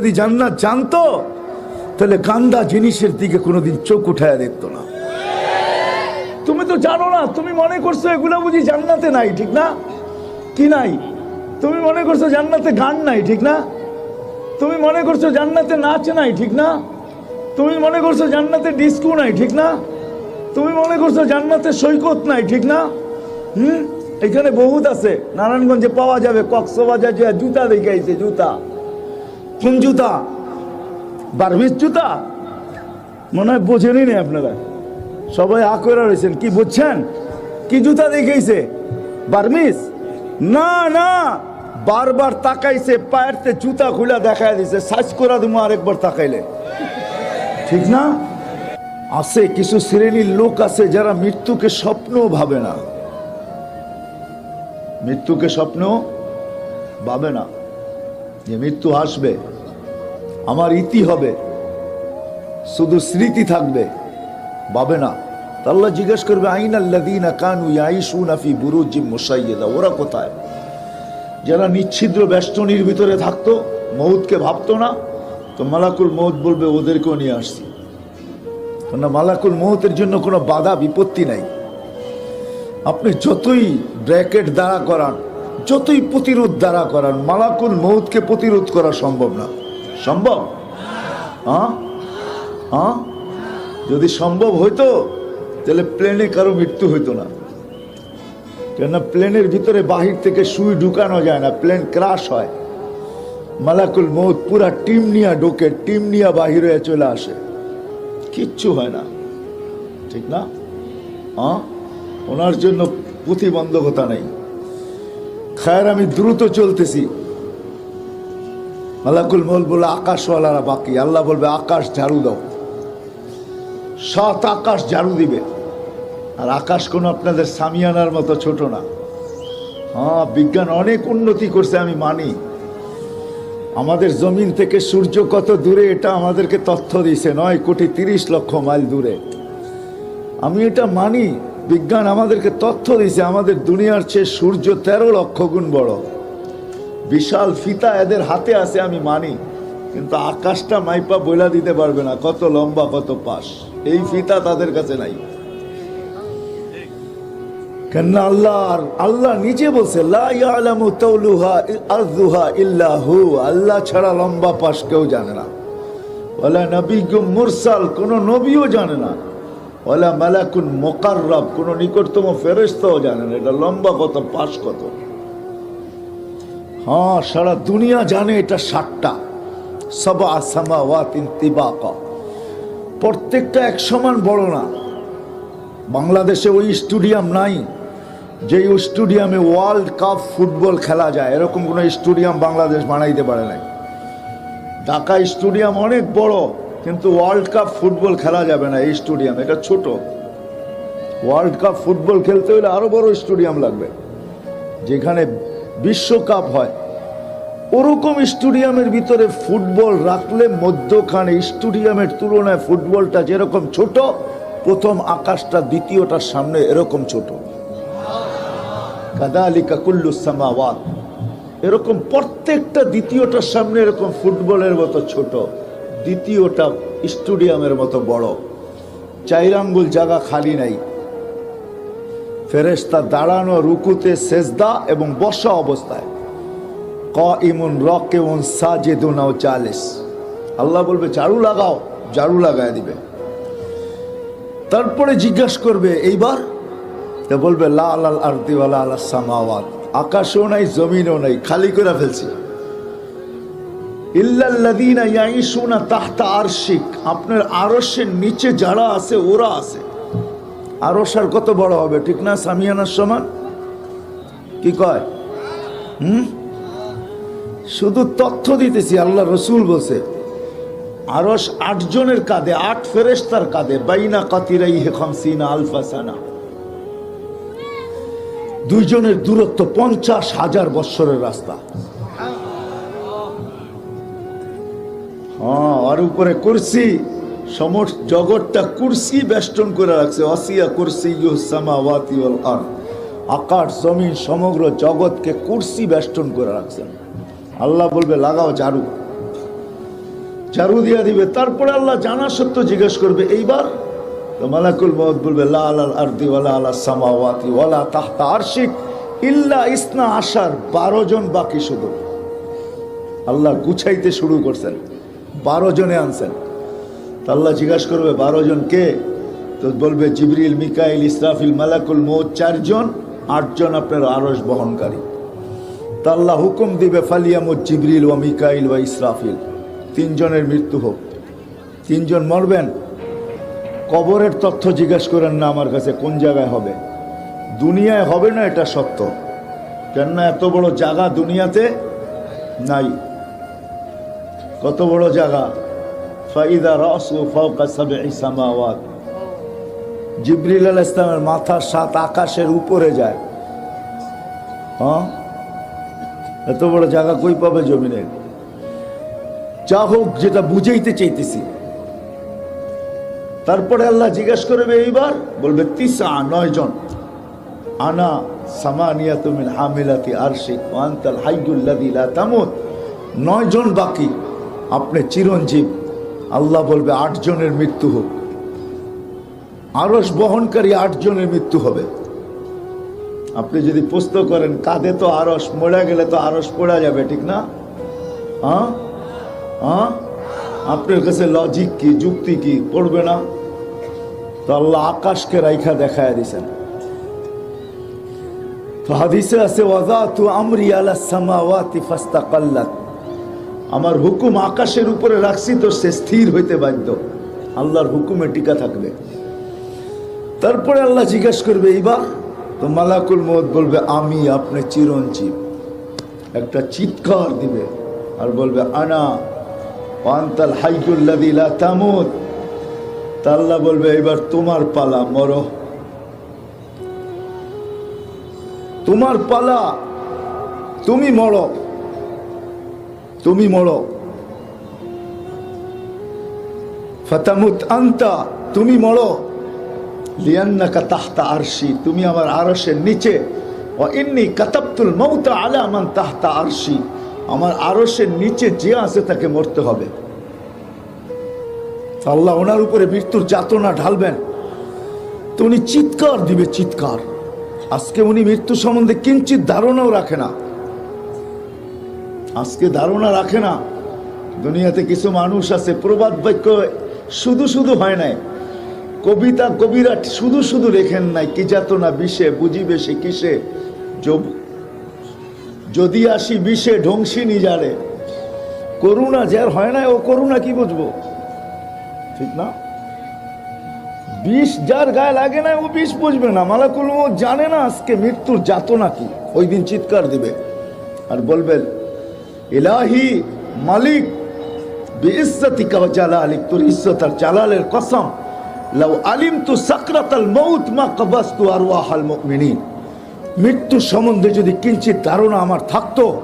যদি জান্নাত জানতো, তাহলে গান্দা জিনিসের দিকে কোনোদিন চোখ উঠায় দেখতো না। তুমি তো জানো না, তুমি মনে করছ এগুলো বুঝি জান্নাতে নাই, ঠিক না? কি নাই? তুমি মনে করছ জান্নাতে গান নাই, ঠিক না? তুমি মনে করছ জান্নাতে নাচ নাই, ঠিক না? তুমি মনে করছ জান্নাতে ডিস্কো নাই, ঠিক না? তুমি মনে করছ জান্নাতে সৈকত নাই, ঠিক না? হুম? এখানে বহুত আছে। নারায়ণগঞ্জে পাওয়া যাবে, কক্সবাজার জুতা দেখে আইছে জুতা। কোন জুতা বার্মিস জুতা? মনে হয় বোঝেনি না আপনারা। সবাই আকরা রয়েছেন কি বুঝছেন? কি জুতা দেখাইছে? বার্মিস না না, বারবার তাকাইছে পায়েরতে জুতা খুলে দেখাই দিছে সাজ করা তুমি আরেকবার তাকাইলে। ঠিক না? আছে কিছু শ্রেণির লোক আছে যারা মৃত্যুকে স্বপ্ন ভাবে না। মৃত্যুকে স্বপ্ন ভাবে না। যে মৃত্যু আসবে আমার ইতি হবে। শুধু স্মৃতি থাকবে। ভাবে না। আল্লাহ জিজ্ঞেস করবে, আইন আল্লাদিনা কানু ইয়াইশুনা ফি বুরুজিম মুসাইয়্যিদা ওরা কোথায়? যারা নিচ্ছিদ্র বেষ্টনীর ভিতরে থাকতো মৌতকে ভাবতো না, তো মালাকুল মৌত বলবে, ওদেরকেও নিয়ে আসছি। কেননা মালাকুল মৌতের জন্য কোনো বাধা, বিপত্তি নাই। আপনি যতই ব্র্যাকেট দ্বারা করান, যতই প্রতিরোধ দ্বারা করান, মালাকুল মৌতকে প্রতিরোধ করা সম্ভব না। সম্ভব? যদি সম্ভব হইতো, তাহলে প্লেনে কারও মৃত্যু হইতো না। কেননা প্লেনের ভিতরে বাহির থেকে সুই ঢুকানো যায় না, প্লেন ক্রাশ হয়। মালাকুল মৌত পুরা টিম নিয়ে ঢোকে, টিম নিয়ে বাহির হয়ে চলে আসে। কিচ্ছু হয় না। ঠিক না? হ্যাঁ ওনার জন্য প্রতিবন্ধকতা নেই। খায়ের, আমি দ্রুত চলতেছি। মালাকুল মৌল বলে আকাশওয়ালারা বাকি। আল্লাহ বলবে, আকাশ ঝাড়ু দাও। সাত আকাশ ঝাড়ু দিবে। আর আকাশ কোনো আপনাদের সামিয়ানার মতো ছোট না। হ্যাঁ বিজ্ঞান অনেক উন্নতি করছে, আমি মানি। আমাদের জমিন থেকে সূর্য কত দূরে, এটা আমাদেরকে তথ্য দিছে নয় কোটি তিরিশ লক্ষ মাইল দূরে। আমি এটা মানি। বিজ্ঞান আমাদেরকে তথ্য দিছে আমাদের দুনিয়ার চেয়ে সূর্য তেরো লক্ষ গুণ বড়। বিশাল ফিতা এদের হাতে আছে, আমি মানি। কিন্তু আকাশটা মাইপা বইলা দিতে পারবে না, কত লম্বা, কত পাশ। এই ফিতা তাদের কাছে নাই। কেননা আল্লাহ আল্লাহ নিজে বলছে আল্লাহ ছাড়া লম্বা পাশ কেউ জানে না। ওলা নবীগুম মুরসাল, কোন নবীও জানে না। ওলা মালাকুন মোকাররব, কোন নিকটতম ফেরেশতাও জানে না, এটা লম্বা কত, পাশ কত। হ্যাঁ সারা দুনিয়া জানে এটা ষাটটা সবা আসামা ওয়াতিন তিবাকা প্রত্যেকটা এক সমান বড় না বাংলাদেশে ওই স্টেডিয়াম নাই যেই স্টেডিয়ামে ওয়ার্ল্ড কাপ ফুটবল খেলা যায় এরকম কোনো স্টেডিয়াম বাংলাদেশ বানাইতে পারে নাই ঢাকা স্টেডিয়াম অনেক বড় কিন্তু ওয়ার্ল্ড কাপ ফুটবল খেলা যাবে না এই স্টেডিয়াম এটা ছোট ওয়ার্ল্ড কাপ ফুটবল খেলতে হলে আরও বড় স্টেডিয়াম লাগবে যেখানে বিশ্বকাপ হয়। ওরকম স্টেডিয়ামের ভিতরে ফুটবল রাখলে মধ্যখানে স্টেডিয়ামের তুলনায় ফুটবলটা যেরকম ছোট, প্রথম আকাশটা, দ্বিতীয়টার সামনে এরকম ছোট। কাদালিকা কুল্লু সামাওয়াত। এরকম প্রত্যেকটা দ্বিতীয়টার সামনে এরকম ফুটবলের মতো ছোট, দ্বিতীয়টা স্টেডিয়ামের মতো বড়। চাইরাঙ্গুল জায়গা খালি নাই। ফেরেস্তা দাঁড়ানো রুকুতে সেজদা এবং বসা অবস্থায়। ক ইমুন রক এবং সাজেদুনাও চালিস আল্লাহ বলবে, ঝাড়ু লাগাও, ঝাড়ু লাগায় দিবে। তারপরে জিজ্ঞাসা করবে, এইবার? তো বলবে লাল আল আরতিওয়ালা আল সামাওয়াত। আকাশও নাই, জমিনও নাই, খালি করে ফেলছি। ইল্লাল্লাযীনা ইয়াঈশুনা তাহতা আরশিক। আপনার আরশের নিচে যারা আছে, ওরা আছে। আর কত বড় হবে, ঠিক না? সামিয়ানার সমান? কি কয়? হুম? শুধু তথ্য দিতেছি, আল্লাহ রসুল বলছে, আরস আটজনের কাঁধে, আট ফেরেস্তার কাঁধে, বাইনা কাতিরাই হেখম সিনা। আলফাসানা দুইজনের দূরত্ব পঞ্চাশ হাজার বৎসরের রাস্তা। হ্যাঁ আর উপরে কুরসি। সমস্ত জগৎটা কুরসি বেষ্টন করে রাখছে। অসিয়া কুরসি সামাওয়াতি ওয়াল আকাশ, জমিন, সমগ্র জগৎকে কুরসি বেষ্টন করে রাখছেন আল্লাহ বলবে, লাগাও ঝাড়ু। ঝাড়ু দিয়া দিবে। তারপরে আল্লাহ জানা সত্য জিজ্ঞেস করবে, এইবার? তো মালাকুল মত বলবে, লা আলাল আরদি ওয়ালা আলা সামাওয়াতি ওয়ালা তাহতা আরশিক ইল্লা ইসনা আশার, বারো জন বাকি শুধু। আল্লাহ গুছাইতে শুরু করছেন, বারো জনে আনছেন। তো আল্লাহ জিজ্ঞাসা করবে, বারো জন কে? তো বলবে, জিবরিল, মিকাইল, ইসরাফিল, মালাকুল মৌত চারজন আটজন আপনার আরস বহনকারী। তা আল্লাহ হুকুম দিবে ফালিয়ামুদ জিবরিল ও মিকাইল ওয়া ইসরাফিল। তিনজনের মৃত্যু হোক। তিনজন মরবেন? কবরের তথ্য জিজ্ঞেস করেন, না, আমার কাছে কোন জায়গায় হবে? দুনিয়ায় হবে না এটা সত্য। কেননা এত বড় জায়গা দুনিয়াতে নাই। কত বড় জায়গা? ফাইদা রসু ফাওকা সাবঈ সামাওয়াত জিবরিল আল ইসলামের মাথা সাত আকাশের উপরে যায়। হ্যাঁ? এত বড় জায়গা কই পাবে জমিনের যা হোক, যেটা বুঝাইতে চাইতেছি। তারপরে আল্লাহ জিজ্ঞেস করবে, এইবার? বলবে, তিসা, নয় জন। আনা সামানিয়া তুমিন হামিলাতি আরশিক ওয়ান্তাল হাইদুল্লাদি লা তামুত। নয় জন বাকি, আপনি চিরঞ্জীব। আল্লাহ বলবে, আট জনের মৃত্যু হোক। আরস বহনকারী আট জনের মৃত্যু হবে। আপনি যদি প্রশ্ন করেন, কাঁধে তো আরস মরে গেলে তো আরস পড়া যাবে, ঠিক না? হ্যাঁ? হ্যাঁ? আপনার কাছে লজিক কি, যুক্তি কি, পড়বে না? তো আল্লাহ আকাশকে রাইখা দেখায় দিছেন। তো হাদিসে আছে, ওয়াজাতু আমরি আলা সামাওয়াতি ফাস্তাকাল্লাত। আমার হুকুম আকাশের উপরে রাখছি তো সে স্থির হইতে বাধ্য। আল্লাহর হুকুমে টিকা থাকবে। তারপরে আল্লাহ জিজ্ঞেস করবে এইবার তো মালাকুল মত বলবে, আমি আপনি চিরঞ্জীব। একটা চিৎকার দিবে আর বলবে, আনা পান্তাল হাইকুল্লাদি লা তামুত। তা আল্লাহ বলবে, এবার তোমার পালা, মরো। তোমার পালা, তুমি মরো। তুমি মরো। ফতামুত আন্তা, তুমি মরো। লিয়ান্নাকা তাহতা আরশি, তুমি আমার আরশের নিচে। ও ইন্নি কাতাবতুল মৌতা আলা মান তাহতা আরশি, আমার আরশের নিচে যে আছে তাকে মরতে হবে। আল্লাহ ওনার উপরে মৃত্যুর যাতনা ঢালবেন। তো উনি চিৎকার দিবে, চিৎকার। আজকে উনি মৃত্যু সম্বন্ধে কিঞ্চিত ধারণাও রাখে না। আজকে ধারণা রাখে না। দুনিয়াতে কিছু মানুষ আছে, প্রবাদ বাক্য শুধু শুধু হয় নাই। কবিতা কবিরা শুধু শুধু লেখেন নাই, কি যাত না বিষে, বুঝিবে সে কিসে? যদি আসি বিষে ধ্বংসী নিজারে। করুণা যার হয় না, ও করুণা কি বুঝব? ঠিক না? বিষ যার গায়ে লাগে না, ও বিষ বুঝবে না। মালাকুল জানে না আজকে মৃত্যুর যাতনা কি। ওই দিন চিৎকার দিবে। আর বলবেন ইলাহি মালিক মউত মা মৃত্যু সম্বন্ধে যদি কিঞ্চিত ধারণা আমার থাকতো,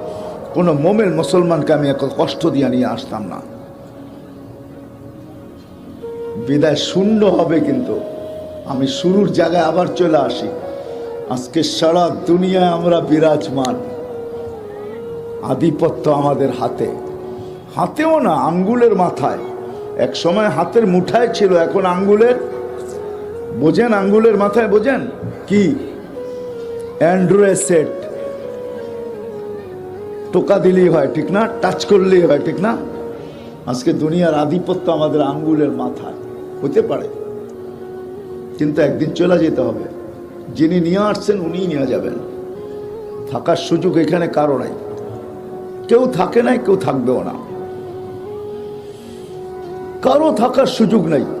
কোনো মোমেল মুসলমানকে আমি এত কষ্ট দিয়ে নিয়ে আসতাম না। বিদায় শূন্য হবে কিন্তু। আমি শুরুর জায়গায় আবার চলে আসি। আজকে সারা দুনিয়ায় আমরা বিরাজমান। আধিপত্য আমাদের হাতে। হাতেও না, আঙ্গুলের মাথায়। এক সময় হাতের মুঠায় ছিল, এখন আঙ্গুলের? বোঝেন আঙ্গুলের মাথায় বোঝেন? কি? Android set. টোকা দিলেই হয়, ঠিক না? টাচ করলেই হয়, ঠিক না? আজকে দুনিয়ার আধিপত্য আমাদের আঙ্গুলের মাথায়। হতে পারে। কিন্তু একদিন চলে যেতে হবে। যিনি নিয়ে আসছেন, উনিই নিয়ে যাবেন। থাকার সুযোগ এখানে কারও নাই। কেউ থাকে নাই কেউ থাকবেও না। কারও থাকার সুযোগ নাই।